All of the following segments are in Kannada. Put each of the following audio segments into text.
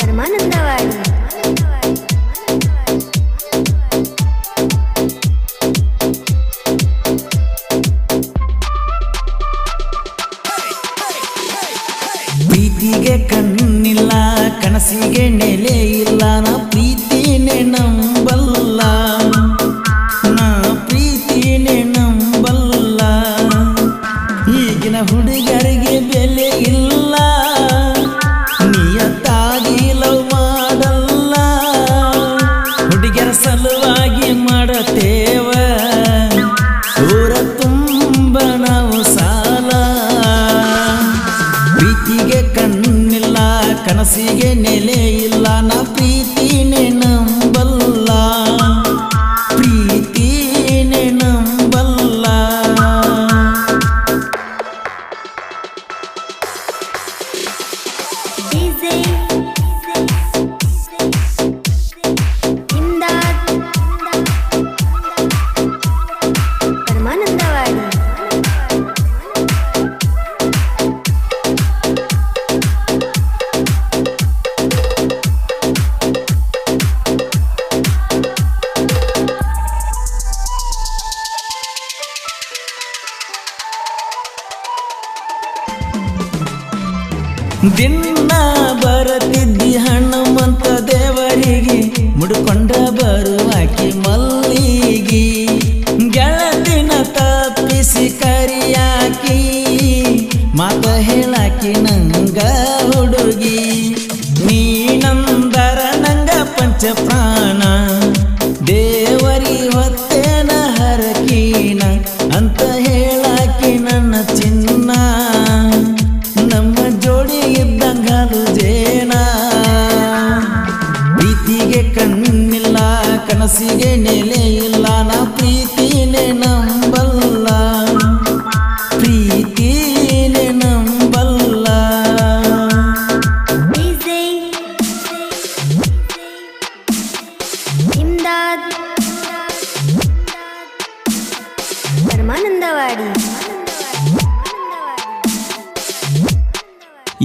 Арманом Даваниным.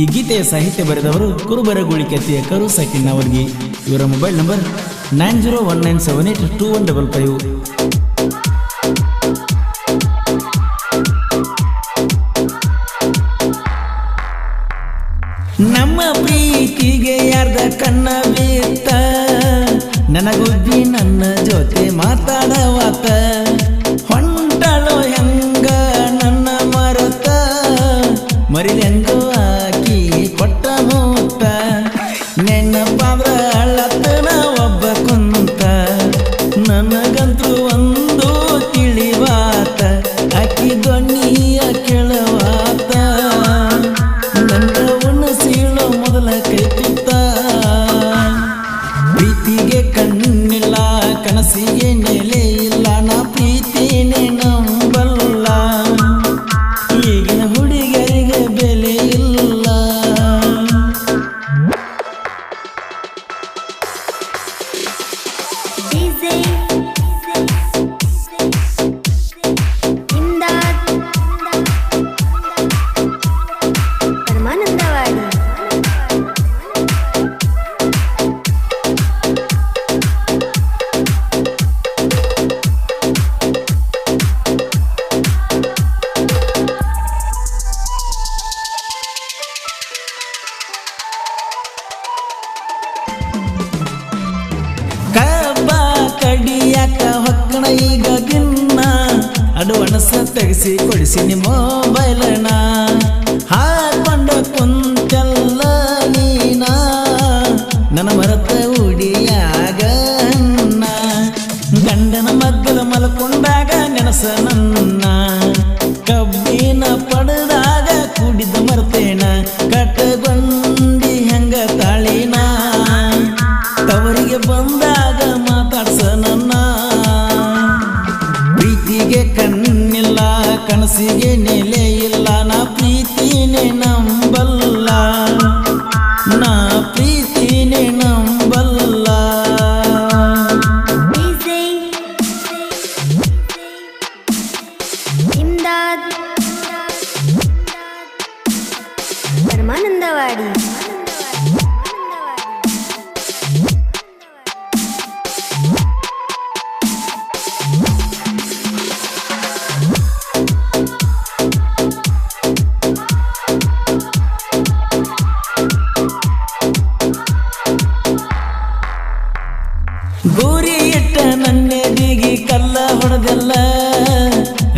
ಈ ಗೀತೆಯ ಸಾಹಿತ್ಯ ಬರೆದವರು ಕುರುಬರಗೋಳಿ ಕತ್ತಿಯ ಕರು ಸಕಿನ್ ಅವರಿಗೆ. ಇವರ mobile number nine zero one nine seven eight two one double five. ನಮ್ಮ ಪ್ರೀತಿಗೆ ಯಾರ್ದ ಕಣ್ಣ ಬೀರ್ತ ನನಗುಜ್ಜಿ ನನ್ನ ಜೊತೆ ಮಾತಾಡವಾತ? ಮಾಡೋಣ ಈಗ ಗಿನ್ನ ಅಡ್ವಾನ್ಸ್ ತೆಗೆಸಿ ಕೊಡಿಸಿ ನಿಮ್ಮ ಬಯಲಣ್ಣ ಹಾಕೊಂಡ ಕುಂತಲ್ಲ ನೀನ. ನನ್ನ ಮರತ್ತ ಕಣ್ಣಿಗೆ ಕಣ್ಣಿಲ್ಲ ಕನಸಿಗೆ ನೆಲೆ ಇಲ್ಲ ನಾ ಪ್ರೀತಿನೇ ನಂಬಲ್ಲ. ನಾ ಪ್ರೀತಿನೇ ನಂಬಲ್ಲ. ಪರಮಾನಂದವಾಡಿ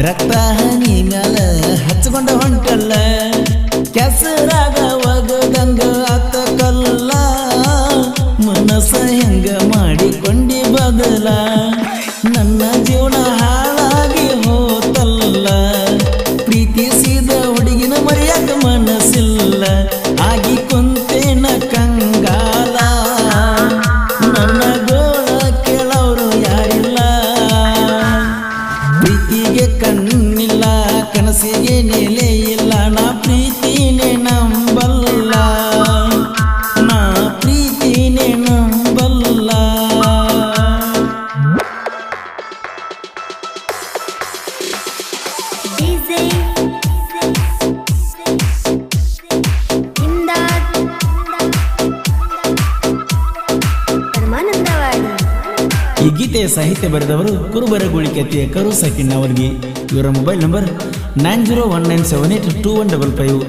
ರಕ್ತ ಹನಿ ಮ್ಯಾಲ ಹಚ್ಕೊಂಡ ಹೊಂಟಲ್ಲ. ಕೆಸರಾಗ ಒಗದಂಗ ಆತ ಕಲ್ಲ. ಮನಸ್ಸ ಹೆಂಗ ಮಾಡಿಕೊಂಡಿ ಬದಲ. ನನ್ನ ಜೀವನ ಹಾಳಾಗಿ ಹೋತಲ್ಲ. ಪ್ರೀತಿಸಿದ ಹುಡುಗಿನ ಮರೆಯಕ ಮನಸ್ಸಿಲ್ಲ. ಆಗಿ ಕುಂತೇನ ಕಂಗಾಲ. ನನ್ನ ಸಾಹಿತ್ಯ ಬರೆದವರು ಕುರುಬರಗುಳಿ ಕತೆಯ ಕರು ಸಕಿನ್ ಅವರಿಗೆ. ಇವರ mobile number nine zero one nine seven eight two one double five.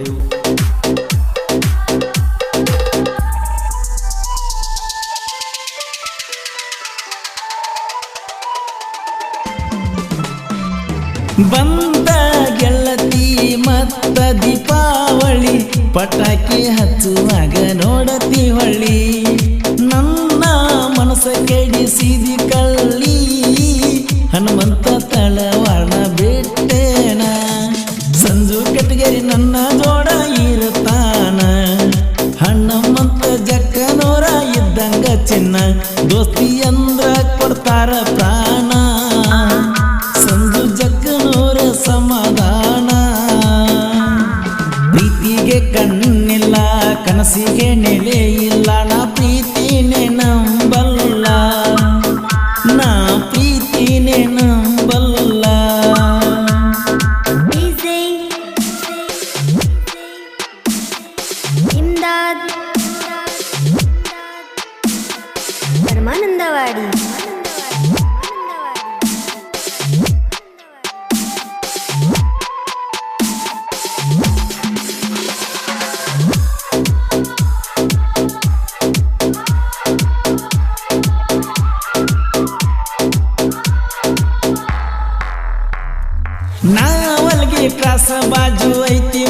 ಬಂದ ಗೆಳತಿ ಮತ್ತ ದೀಪಾವಳಿ, ಪಟಾಕಿ ಹಚ್ಚುವಾಗ ನೋಡತಿ ಹೊಳ್ಳಿ ನನ್ನ ಮನಸ್ಸ ಕೆಡಿಸಿದಿ ಕಳ್ಳಿ ಹನುಮಂತ ತಳವಾಣ ಬಿಟ್ಟೇನ? ಸಂಜು ಕಟ್ಗೆರಿ ನನ್ನ ಜೋಡ ಇರುತ್ತಾನ? ಹಣ್ಣಮ್ಮಂತ ಜಕ್ಕನೋರ ಇದ್ದಂಗ ಚಿನ್ನ ದೋಸ್ತಿ ಅಂದ್ರ ಕೊಡ್ತಾರ ಪ್ರಾಣ. ಸಂಜು ಜಕ್ಕನೋರ ಸಮಾಧಾನ. ಪ್ರೀತಿಗೆ ಕಣ್ಣಿಲ್ಲ, ಕನಸಿಗೆ ನೆಲೆ ಬಾಜು ಐತಿ